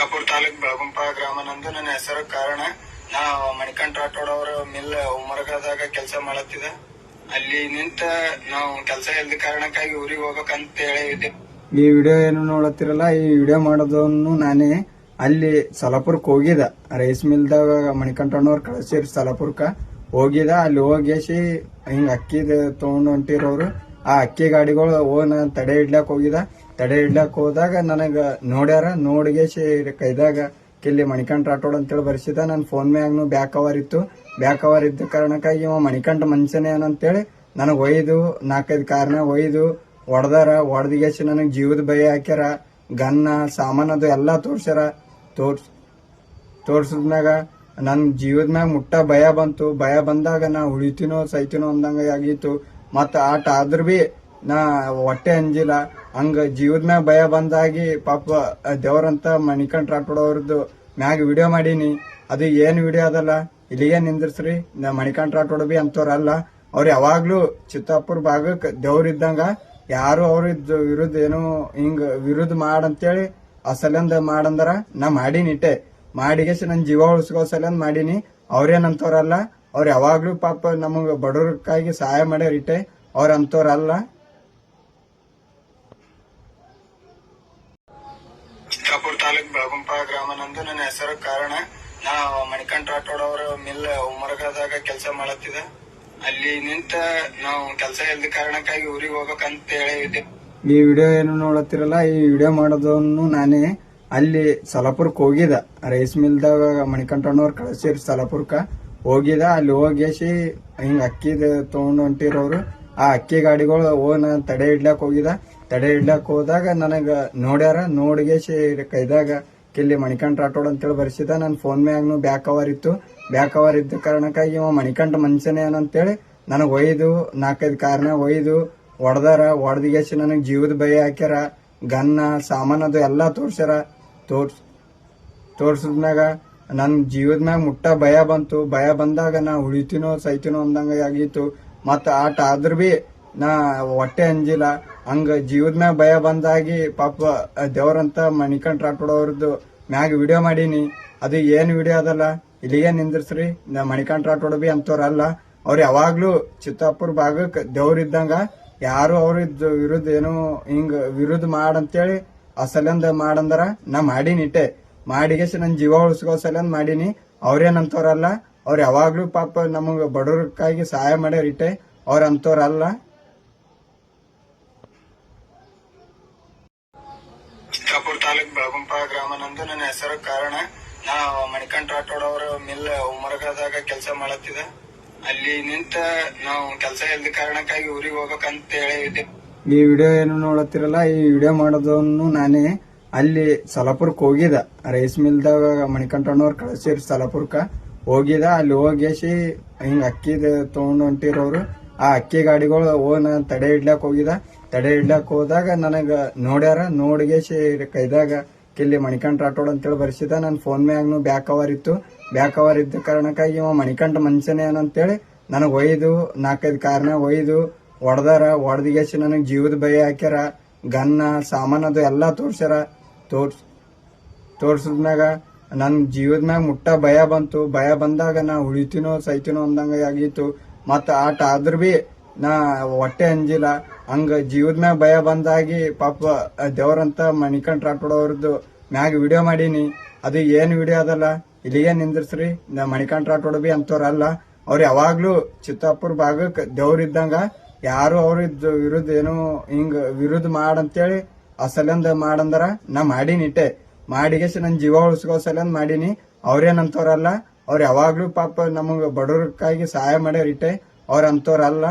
ಚಿತ್ತಾಪುರ ತಾಲೂಕ್ ಬೆಳಗುಂಪ ಗ್ರಾಮನಂದು ನನ್ನ ಹೆಸರು ಕಾರಣ. ನಾ ಮಣಿಕಂಠ ರಾಠೋಡ್ ಅವರ ಮಿಲ್ ಉಮರ್ಗದಾಗ ಕೆಲಸ ಮಾಡತ್ತಿದ. ಅಲ್ಲಿ ನಿಂತ ನಾವು ಕೆಲಸ ಇಲ್ದ ಕಾರಣಕ್ಕಾಗಿ ಊರಿಗೆ ಹೋಗ್ಬೇಕಂತ ಹೇಳಿ ಇದ್ದೆ. ಈ ವಿಡಿಯೋ ಏನು ನೋಡತ್ತಿರಲ್ಲ, ಈ ವಿಡಿಯೋ ಮಾಡೋದನ್ನು ನಾನೇ ಅಲ್ಲಿ ಸಲಪುರಕ್ಕೆ ಹೋಗಿದ ರೈಸ್ ಮಿಲ್ದಾಗ ಮಣಿಕಂಠಣ್ಣವ್ರು ಕಳಿಸಿರ್ ಸಲಪುರ್ಕ ಹೋಗಿದ ಅಲ್ಲಿ ಹೋಗೇಸಿ ಹಿಂಗ ಅಕ್ಕಿದ ತಗೊಂಡ್ ಹೊಂಟಿರೋರು. ಆ ಅಕ್ಕಿ ಗಾಡಿಗಳು ಓ ನಾನು ತಡೆ ಇಡ್ಲಾಕ್ ಹೋಗಿದ ತಡೆ ಇಡ್ಲಕ್ ಹೋದಾಗ ನನಗ ನೋಡ್ಯಾರ ನೋಡ್ಗೇಸಿ ಕೈದಾಗ ಕಿಲ್ಲಿ ಮಣಿಕಂಠ ರಾಠೋಡ್ ಅಂತೇಳಿ ಬರ್ಸಿದ ನನ್ನ ಫೋನ್ ಮ್ಯಾಗ್ನು ಬ್ಯಾಕ್ ಅವರ್ ಇತ್ತು. ಬ್ಯಾಕ್ ಅವರ್ ಇದ್ದ ಕಾರಣಕ್ಕಾಗಿ ಇವ ಮಣಿಕಂಠ ಮನುಷ್ಯನೇ ಏನಂತೇಳಿ ನನಗೆ ಒಯ್ದು ನಾಲ್ಕೈದು ಕಾರ್ನ ಒಯ್ದು ಹೊಡೆದಾರ ಹೊಡೆದಿಗೆಸಿ ನನಗೆ ಜೀವದ ಭಯ ಹಾಕ್ಯಾರ. ಗನ್ನ, ಸಾಮಾನ್ ಅದು ಎಲ್ಲಾ ತೋರ್ಸ್ಯಾರ. ತೋರ್ಸ್, ತೋರ್ಸಿದ್ಮ್ಯಾಗ ನನ್ನ ಜೀವದ ಮ್ಯಾಗ ಮುಟ್ಟ ಭಯ ಬಂತು. ಭಯ ಬಂದಾಗ ನಾ ಉಳಿತೀನೋ, ಸೈತೀನೋ ಅಂದಂಗ ಆಗಿತ್ತು. ಮತ್ತು ಆಟ ಆದ್ರೂ ಬಿ ನಾ ಹೊಟ್ಟೆ ಅಂಜಿಲ್ಲ. ಹಂಗ ಜೀವದ ಮ್ಯಾಗ ಭಯ ಬಂದಾಗಿ ಪಾಪ ದೇವ್ರಂತ ಮಣಿಕಂಠ ರಾಠೋಡವ್ರದ್ದು ಮ್ಯಾಗ ವಿಡಿಯೋ ಮಾಡೀನಿ. ಅದು ಏನ್ ವಿಡಿಯೋ ಅದಲ್ಲ? ಇಲ್ಲಿಗೆ ನಿಂದಿರ್ಸ್ರಿ. ನಾ ಮಣಿಕಂಠ ರಾಠೋಡ್ ಬಿ ಅಂತವ್ರಲ್ಲ ಅವ್ರು ಯಾವಾಗ್ಲೂ ಚಿತ್ತಾಪುರ ಭಾಗಕ್ಕೆ ದೇವ್ರಿದ್ದಂಗ ಯಾರು ಅವ್ರ ವಿರುದ್ಧ ಏನು ಹಿಂಗ ವಿರುದ್ಧ ಮಾಡಂತೇಳಿ ಅಸಲಿಂದ ಮಾಡಂದ್ರ ನಾ ಮಾಡೀನಿ ಇಟ್ಟೆ. ಮಾಡಿಗೆ ನನ್ನ ಜೀವ ಉಳಿಸ್ಕೋ ಸಲಂದ ಮಾಡೀನಿ. ಅವ್ರೇನಂತವ್ರಲ್ಲ ಅವ್ರು ಯಾವಾಗ್ಲೂ ಪಾಪ ನಮಗೆ ಬಡವ್ರಕ್ಕಾಗಿ ಸಹಾಯ ಮಾಡ್ಯಾರ ಇಟ್ಟೆ. ಅವ್ರ ಅಂತವ್ರಲ್ಲ ಚಿತ್ತಾಪುರ ತಾಲೂಕ್ ಗ್ರಾಮನಂದು ನನ್ನ ಹೆಸರು ಕಾರಣ ನಾ ಮಣಿಕಂಠ ರಾಠೋಡ್ ಅವರ ಮಿಲ್ ಉಮರ್ಗದಾಗ ಕೆಲಸ ಮಾಡತ್ತಿದ. ಅಲ್ಲಿ ನಿಂತ ನಾವು ಕೆಲಸ ಇಲ್ಲದ ಕಾರಣಕ್ಕಾಗಿ ಊರಿಗೆ ಹೋಗ್ಬೇಕಂತ ಹೇಳಿದ್ದೆ ಈ ವಿಡಿಯೋ ಏನು ನೋಡತ್ತಿರಲ್ಲ, ಈ ವಿಡಿಯೋ ಮಾಡೋದನ್ನು ನಾನೇ ಅಲ್ಲಿ ಸಲಪುರ್ಕ್ ಹೋಗಿದ ರೈಸ್ ಮಿಲ್ದಾಗ ಮಣಿಕಂಠಣ್ಣವ್ರು ಕಳಿಸಿರ್ ಸಲಪುರ್ಕ ಹೋಗಿದ ಅಲ್ಲಿ ಹೋಗೇಸಿ ಹಿಂಗ ಅಕ್ಕಿದ ತಗೊಂಡ್ ಹೊಂಟಿರೋರು. ಆ ಅಕ್ಕಿ ಗಾಡಿಗಳು ಓ ನಾನು ತಡೆ ಇಡ್ಲಾಕ್ ಹೋಗಿದ ತಡೆ ಇಡ್ಲಾಕ್ ಹೋದಾಗ ನನಗ ನೋಡ್ಯಾರ ನೋಡ್ಗೇಸಿ ಕೈದಾಗ ಕಿಲ್ಲಿ ಮಣಿಕಂಠ ರಾಠೋಡ್ ಅಂತೇಳಿ ಬರ್ಸಿದ ನನ್ನ ಫೋನ್ ಮ್ಯಾಗ್ನು ಬ್ಯಾಕ್ ಅವರ್ ಇತ್ತು. ಬ್ಯಾಕ್ ಅವರ್ ಇದ್ದ ಕಾರಣಕ್ಕಾಗಿ ಇವ ಮಣಿಕಂಠ ಮನುಷ್ಯನೇ ಏನಂತೇಳಿ ನನಗೆ ಒಯ್ದು, ನಾಲ್ಕೈದು ಕಾರ್ನ ಒಯ್ದು, ಹೊಡೆದಾರ, ಹೊಡೆದಿಗೆಸಿ ನನಗೆ ಜೀವದ ಭಯ ಹಾಕ್ಯಾರ. ಗನ್ನ, ಸಾಮಾನ್ ಅದು ಎಲ್ಲಾ ತೋರ್ಸ್ಯಾರ. ತೋರ್ಸ್, ತೋರ್ಸಿದ್ಮ್ಯಾಗ ನನ್ನ ಜೀವದ ಮ್ಯಾಗ ಮುಟ್ಟ ಭಯ ಬಂತು. ಭಯ ಬಂದಾಗ ನಾ ಉಳಿತೀನೋ, ಸೈತಿನೋ ಅಂದಂಗೆ ಆಗಿತ್ತು. ಮತ್ತು ಆಟ ಆದ್ರೂ ಬಿ ನಾ ಹೊಟ್ಟೆ ಅಂಜಿಲ್ಲ ಹಂಗ ಜೀವದ ಮ್ಯಾಗ ಭಯ ಬಂದಾಗಿ ಪಾಪ ದೇವ್ರಂತ ಮಣಿಕಂಠ ರಾಠೋಡ್ ಅವ್ರದ್ದು ಮ್ಯಾಗ ವಿಡಿಯೋ ಮಾಡೀನಿ. ಅದು ಏನು ವಿಡಿಯೋ ಅದಲ್ಲ? ಇಲ್ಲಿಗೆ ನಿಂದಿರ್ಸ್ರಿ. ನಾ ಮಣಿಕಂಠ ರಾಠೋಡ್ ಬಿ ಅಂತವ್ರಲ್ಲ ಅವ್ರು ಯಾವಾಗ್ಲೂ ಚಿತ್ತಾಪುರ ಭಾಗಕ್ಕೆ ದೇವ್ರಿದ್ದಂಗ ಯಾರು ಅವ್ರ ವಿರುದ್ಧ ಏನು ಹಿಂಗ ವಿರುದ್ಧ ಮಾಡಂತೇಳಿ ಅಸಲಿಂದ ಮಾಡಂದ್ರ ನಾ ಮಾಡೀನಿ ಇಟ್ಟೆ. ಮಾಡಿಗೆ ನನ್ನ ಜೀವ ಉಳಿಸ್ಕೋ ಸಲಂದ್ ಮಾಡೀನಿ. ಅವ್ರೇನಂತವ್ರಲ್ಲ ಅವ್ರು ಯಾವಾಗ್ಲೂ ಪಾಪ ನಮಗೆ ಬಡವ್ರಕ್ಕಾಗಿ ಸಹಾಯ ಮಾಡ್ಯಾರ ಇಟ್ಟೆ. ಅವ್ರ ಅಂತವ್ರಲ್ಲ ಚಿತ್ತಾಪುರ ತಾಲೂಕ್ ಬೆಳಗುಂಪ ಗ್ರಾಮನಂದು ನನ್ನ ಹೆಸರು ಕಾರಣ. ನಾ ಮಣಿಕಂಠ ರಾಠೋಡ್ ಅವರ ಮಿಲ್ ಉಮರ್ಗದಾಗ ಕೆಲಸ ಮಾಡತ್ತಿದ. ಅಲ್ಲಿ ನಿಂತ ನಾವು ಕೆಲಸ ಇಲ್ದ ಕಾರಣಕ್ಕಾಗಿ ಊರಿಗೆ ಹೋಗ್ಬೇಕಂತ ಹೇಳಿದ್ದೆ ಈ ವಿಡಿಯೋ ಏನು ನೋಡತ್ತಿರಲ್ಲ, ಈ ವಿಡಿಯೋ ಮಾಡೋದನ್ನು ನಾನೇ ಅಲ್ಲಿ ಸಲಪುರಕ್ಕೆ ಹೋಗಿದ ರೈಸ್ ಮಿಲ್ದಾಗ ಮಣಿಕಂಠಣ್ಣವ್ರು ಕಳಿಸಿರ್ ಸಲಪುರ್ಕ ಹೋಗಿದ ಅಲ್ಲಿ ಹೋಗೇಸಿ ಹಿಂಗ ಅಕ್ಕಿದ ತಗೊಂಡ್ ಹೊಂಟಿರೋರು. ಆ ಅಕ್ಕಿ ಗಾಡಿಗಳು ಓ ನಾನ್ ತಡೆ ಇಡ್ಲಾಕ್ ಹೋಗಿದ. ತಡೆ ಇಡ್ಲಾಕ್ ಹೋದಾಗ ನನಗ ನೋಡ್ಯಾರ ನೋಡ್ಗೇಶಿ ಕೈದಾಗ ಕಿಲ್ಲಿ ಮಣಿಕಂಠ ರಾಠೋಡ್ ಅಂತೇಳಿ ಬರ್ಸಿದ. ನನ್ನ ಫೋನ್ ಮ್ಯಾಗ್ನು ಬ್ಯಾಕ್ ಅವರ್ ಇತ್ತು. ಬ್ಯಾಕ್ ಅವರ್ ಇದ್ದ ಕಾರಣಕ್ಕಾಗಿ ಇವ ಮಣಿಕಂಠ ಮನುಷ್ಯನೇ ಏನಂತೇಳಿ ನನಗೆ ಒಯ್ದು ನಾಲ್ಕೈದು ಕಾರ್ನ ಒಯ್ದು, ಹೊಡ್ದಾರ. ಹೊಡೆದಿಗೆಸಿ ನನಗೆ ಜೀವದ ಭಯ ಹಾಕ್ಯಾರ. ಗನ್ನ, ಸಾಮಾನ್ ಅದು ಎಲ್ಲಾ ತೋರ್ಸ್ಯಾರ. ತೋರ್ಸ್, ತೋರ್ಸಿದ್ಮ್ಯಾಗ ನನ್ನ ಜೀವದ ಮ್ಯಾಗ ಮುಟ್ಟ ಭಯ ಬಂತು. ಭಯ ಬಂದಾಗ ನಾ ಉಳಿತೀನೋ, ಸೈತಿನೋ ಅಂದಂಗ ಆಗಿತ್ತು. ಮತ್ತ ಆಟ ಆದ್ರ ಬಿ ನಾ ಹೊಟ್ಟೆ ಅಂಜಿಲ್ಲ ಹಂಗೆ ಜೀವದ ಮ್ಯಾಗ ಭಯ ಬಂದಾಗಿ ಪಾಪ ದೇವ್ರಂತ ಮಣಿಕಂಠ ರಾಠೋಡವ್ರದ್ದು ಮ್ಯಾಗ ವಿಡಿಯೋ ಮಾಡೀನಿ. ಅದು ಏನ್ ವಿಡಿಯೋ ಅದಲ್ಲ? ಇಲ್ಲಿಗೆ ನಿಂದಿರ್ಸ್ರಿ. ನಾ ಮಣಿಕಂಠ ರಾಠೋಡ್ ಬಿ ಅಂಥವ್ರಲ್ಲ ಅವ್ರು ಯಾವಾಗಲೂ ಚಿತ್ತಾಪುರ ಭಾಗಕ್ ದೇವ್ರಿದ್ದಂಗ ಯಾರು ಅವ್ರ ವಿರುದ್ಧ ಏನೋ ಹಿಂಗೆ ವಿರುದ್ಧ ಮಾಡಂತೇಳಿ ಅಸಲಿಂದ ಮಾಡಂದ್ರ ನಾ ಮಾಡೀನಿ ಇಟ್ಟೆ ಮಾಡಿಗೆಸಿ ನನ್ನ ಜೀವ ಉಳಿಸ್ಕೋ ಸಲಿಂದ ಮಾಡೀನಿ. ಅವ್ರೇನಂತವ್ರಲ್ಲ ಅವ್ರ ಯಾವಾಗ್ಲೂ ಪಾಪ ನಮಗ ಬಡವರಕ್ಕಾಗಿ ಸಹಾಯ ಮಾಡ್ಯಾರ ಇಟ್ಟೆ ಅವ್ರ ಅಂತವ್ರಲ್ಲ